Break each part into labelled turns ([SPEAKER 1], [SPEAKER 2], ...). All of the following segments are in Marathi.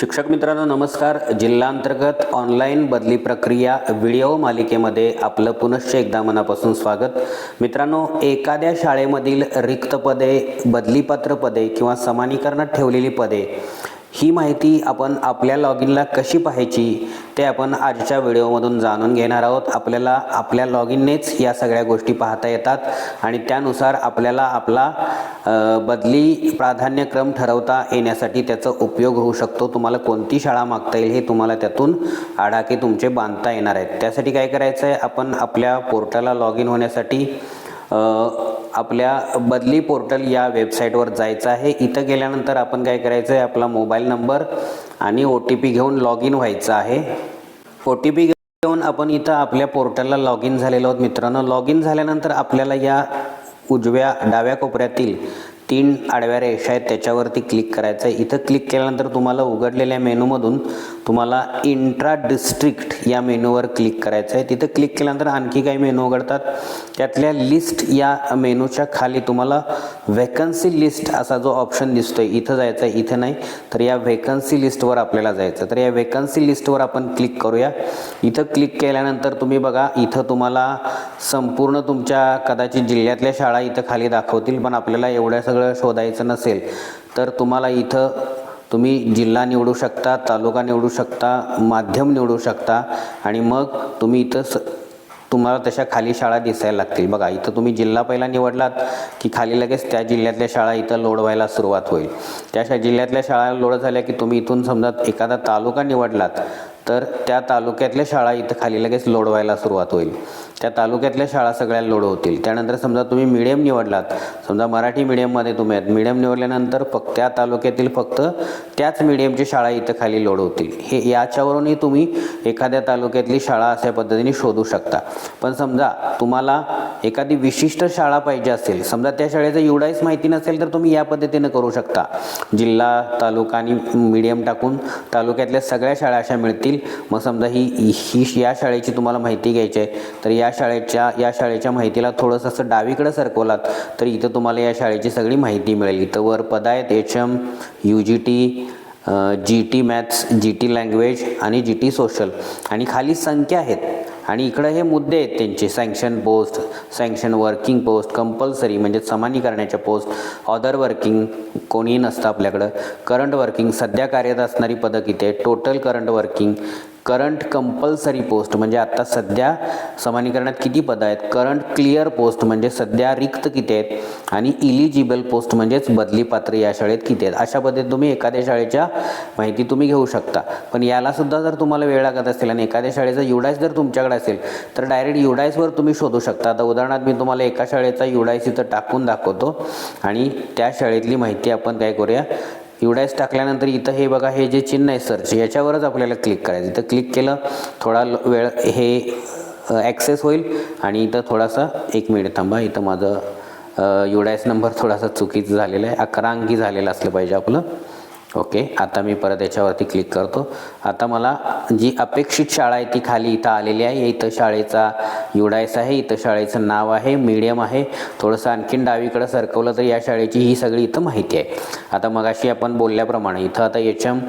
[SPEAKER 1] शिक्षक मित्रांनो नमस्कार. जिल्हांतर्गत ऑनलाईन बदली प्रक्रिया व्हिडिओ मालिकेमध्ये आपलं पुनश्च एकदा मनापासून स्वागत. मित्रांनो एखाद्या शाळेमधील रिक्त पदे बदलीपात्र पदे किंवा समानीकरणात ठेवलेली पदे ही माहिती आपण आपल्या लॉग इनला कशी पाहायची ते आपण आजच्या व्हिडिओमधून जाणून घेणार आहोत. आपल्याला आपल्या लॉग इननेच या सगळ्या गोष्टी पाहता येतात आणि त्यानुसार आपल्याला आपला बदली प्राधान्यक्रम ठरवता येण्यासाठी त्याचा उपयोग होऊ शकतो. तुम्हाला कोणती शाळा मागता येईल हे तुम्हाला त्यातून आडाके तुमचे बांधता येणार आहेत. त्यासाठी काय करायचं आहे आपण आपल्या पोर्टलला लॉग इन होण्यासाठी आपल्या बदली पोर्टल या वेबसाईटवर जायचं आहे. इथं गेल्यानंतर आपण काय करायचं आहे आपला मोबाईल नंबर आणि ओ टी पी घेऊन लॉग इन व्हायचं आहे. ओ टी पी घेऊन आपण इथं आपल्या पोर्टलला लॉग इन झालेलो आहोत मित्रांनो. लॉग इन झाल्यानंतर आपल्याला या उजव्या डाव्या कोपऱ्यातील तीन आडव्या रेषा आहेत त्याच्यावरती क्लिक करायचं आहे इथं क्लिक केल्यानंतर तुम्हाला उघडलेल्या मेनूमधून तुम्हाला इंट्रा डिस्ट्रिक्ट या मेनूवर क्लिक करायचं आहे. तिथं क्लिक केल्यानंतर आणखी काही मेनू उघडतात. त्यातल्या लिस्ट या मेनूच्या खाली तुम्हाला व्हॅकन्सी लिस्ट असा जो ऑप्शन दिसतोय इथं जायचं आहे इथं नाही. तर या व्हॅकन्सी लिस्टवर आपल्याला जायचं तर या व्हॅकन्सी लिस्टवर आपण क्लिक करूया. इथं क्लिक केल्यानंतर तुम्ही बघा इथं तुम्हाला संपूर्ण तुमच्या कदाचित जिल्ह्यातल्या शाळा इथं खाली दाखवतील पण आपल्याला एवढ्या सगळं शोधायचं नसेल. तर तुम्हाला इथं तुम्ही जिल्हा निवडू शकता तालुका निवडू शकता माध्यम निवडू शकता आणि मग तुम्ही इथं स तुम्हाला तशा खाली शाळा दिसायला लागतील. बघा इथं तुम्ही जिल्हा पहिला निवडलात की खाली लगेच त्या जिल्ह्यातल्या शाळा इथं लोड व्हायला सुरुवात होईल. त्या शा जिल्ह्यातल्या शाळा लोड झाल्या की तुम्ही इथून समजा एखादा तालुका निवडलात तर त्या तालुक्यातल्या शाळा इथं खाली लगेच लोड व्हायला सुरुवात होईल. त्या तालुक्यातल्या शाळा सगळ्या लोड होतील. त्यानंतर समजा तुम्ही मिडियम निवडलात. समजा मराठी मिडियममध्ये तुम्ही आहेत. मिडियम निवडल्यानंतर फक्त त्या तालुक्यातील फक्त त्याच मिडियमची शाळा इथं खाली लोड होतील. हे याच्यावरूनही तुम्ही एखाद्या तालुक्यातली शाळा अशा पद्धतीने शोधू शकता. पण समजा तुम्हाला एखादी विशिष्ट शाळा पाहिजे असेल समजा त्या शाळेचं एवढाच माहिती नसेल तर तुम्ही या पद्धतीनं करू शकता. जिल्हा तालुका आणि मिडियम टाकून तालुक्यातल्या सगळ्या शाळा अशा मिळतील. मग समजा ही ही या शाळेची तुम्हाला माहिती घ्यायची आहे. तर या या शाळेच्या या शाळेच्या माहितीला थोडंसं असं डावीकडे सरकवलात तर इथं तुम्हाला या शाळेची सगळी माहिती मिळेल. इथं वर पद आहेत H M U G T G T maths G T language आणि जी टी सोशल आणि खाली संख्या आहेत. आणि इकडं हे मुद्दे आहेत त्यांचे. Sanction post sanction working post compulsory म्हणजे समानी करण्याच्या पोस्ट ऑदर वर्किंग कोणीही नसतं आपल्याकडं. करंट वर्किंग सध्या कार्यरत असणारी पदं किती आहेत? Total current working current compulsory post म्हणजे आत्ता सध्या समानीकरणात किती पदं आहेत? करंट क्लिअर पोस्ट म्हणजे सध्या रिक्त किती आहेत? आणि इलिजिबल पोस्ट म्हणजेच बदली पात्र या शाळेत किती आहेत? अशा पद्धतीने तुम्ही एखाद्या शाळेच्या माहिती तुम्ही घेऊ शकता. पण यालासुद्धा जर तुम्हाला वेळ लागत असेल आणि एखाद्या शाळेचा युडायस जर तुमच्याकडे असेल तर डायरेक्ट युडायसवर तुम्ही शोधू शकता. आता उदाहरणार्थ मी तुम्हाला एका शाळेचा युडायस इथं टाकून दाखवतो आणि त्या शाळेतली माहिती आपण काय करूया? युडायस टाकल्यानंतर इथं हे बघा हे जे चिन्ह आहे सर्च याच्यावरच आपल्याला क्लिक करायचं. इथं क्लिक केलं थोडा ल- वेळ हे ॲक्सेस होईल आणि इथं थोडासा एक मिनिट थांबा. इथं माझं युडायस नंबर थोडासा चुकीचं झालेला आहे. अकरा अंकी झालेला असलं पाहिजे आपलं. ओके आता मी परत याच्यावरती क्लिक करतो. आता मला जी अपेक्षित शाळा आहे ती खाली इथं आलेली आहे. इथं शाळेचा युडायस आहे इथं शाळेचं नाव आहे मीडियम आहे. थोडंसं आणखीन डावीकडं सरकवलं तर या शाळेची ही सगळी इथं माहिती आहे. आता मगाशी आपण बोलल्याप्रमाणे इथं आता एच एम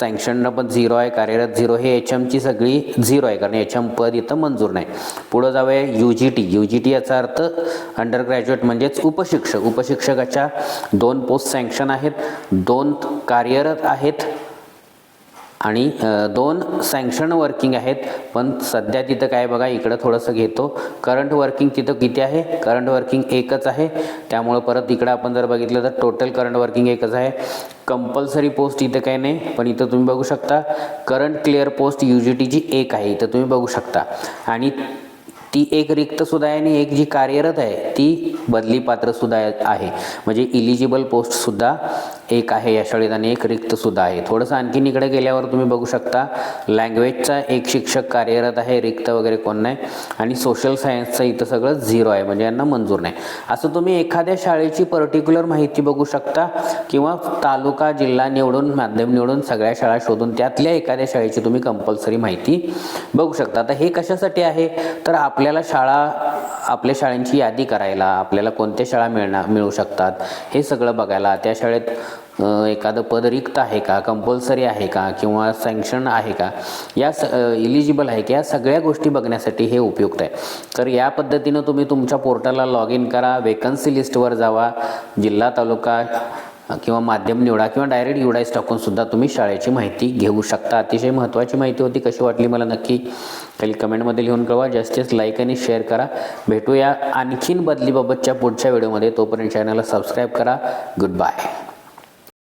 [SPEAKER 1] सँक्शननं पण झिरो आहे कार्यरत झिरो हे एच एमची सगळी झिरो आहे कारण एच एम पद इथं मंजूर नाही. पुढं जाऊया U G T U G T याचा अर्थ अंडर ग्रॅज्युएट म्हणजेच उपशिक्षक. उपशिक्षकाच्या दोन पोस्ट सँक्शन आहेत. दोन कार्यरत आहेत. आणि दोन सँक्शन वर्किंग आहेत. पण सध्या तिथं काय बघा इकडं थोडंसं घेतो. करंट वर्किंग तिथं किती आहे? करंट वर्किंग एकच आहे. त्यामुळं परत इकडं आपण जर बघितलं तर टोटल करंट वर्किंग एकच आहे. कंपल्सरी पोस्ट इथं काही नाही पण इथं तुम्ही बघू शकता current clear post U G टीची एक आहे. इथं तुम्ही बघू शकता. आणि ती एक रिक्तसुद्धा आहे आणि एक जी कार्यरत आहे ती बदली पात्रसुद्धा आहे. म्हणजे इलिजिबल पोस्टसुद्धा एक आहे या शाळेत आणि एक रिक्तसुद्धा आहे. थोडंसं आणखीन इकडे गेल्यावर तुम्ही बघू शकता लँग्वेजचा एक शिक्षक कार्यरत आहे रिक्त वगैरे कोण नाही. आणि सोशल सायन्सचं इथं सगळं झिरो आहे म्हणजे यांना मंजूर नाही. असं तुम्ही एखाद्या शाळेची पर्टिक्युलर माहिती बघू शकता किंवा तालुका जिल्हा निवडून माध्यम निवडून सगळ्या शाळा शोधून त्यातल्या एखाद्या शाळेची तुम्ही कंपल्सरी माहिती बघू शकता. आता हे कशासाठी आहे? तर आपल्याला शाळा आपल्या शाळांची यादी करायला आपल्याला कोणत्या शाळा मिळणार मिळू शकतात? हे सगळं बघायला त्या शाळेत एखादं पद रिक्त आहे का? कंपल्सरी आहे का? किंवा सँक्शन आहे का? या स इलिजिबल आहे का? या सगळ्या गोष्टी बघण्यासाठी हे उपयुक्त आहे. तर या पद्धतीनं तुम्ही तुमच्या पोर्टलला लॉग इन करा वेकन्सी लिस्टवर जावा जिल्हा तालुका किंवा माध्यम निवडा किंवा डायरेक्ट युडाईस टाकून सुद्धा तुम्ही शाळेची माहिती घेऊ शकता. अतिशय महत्त्वाची माहिती होती कशी वाटली मला नक्की? खाली कमेंटमध्ये लिहून कळवा. जास्तीत लाईक आणि शेअर करा. भेटूया आणखीन बदलीबाबतच्या पुढच्या व्हिडिओमध्ये तोपर्यंत चॅनलला सबस्क्राईब करा. Good bye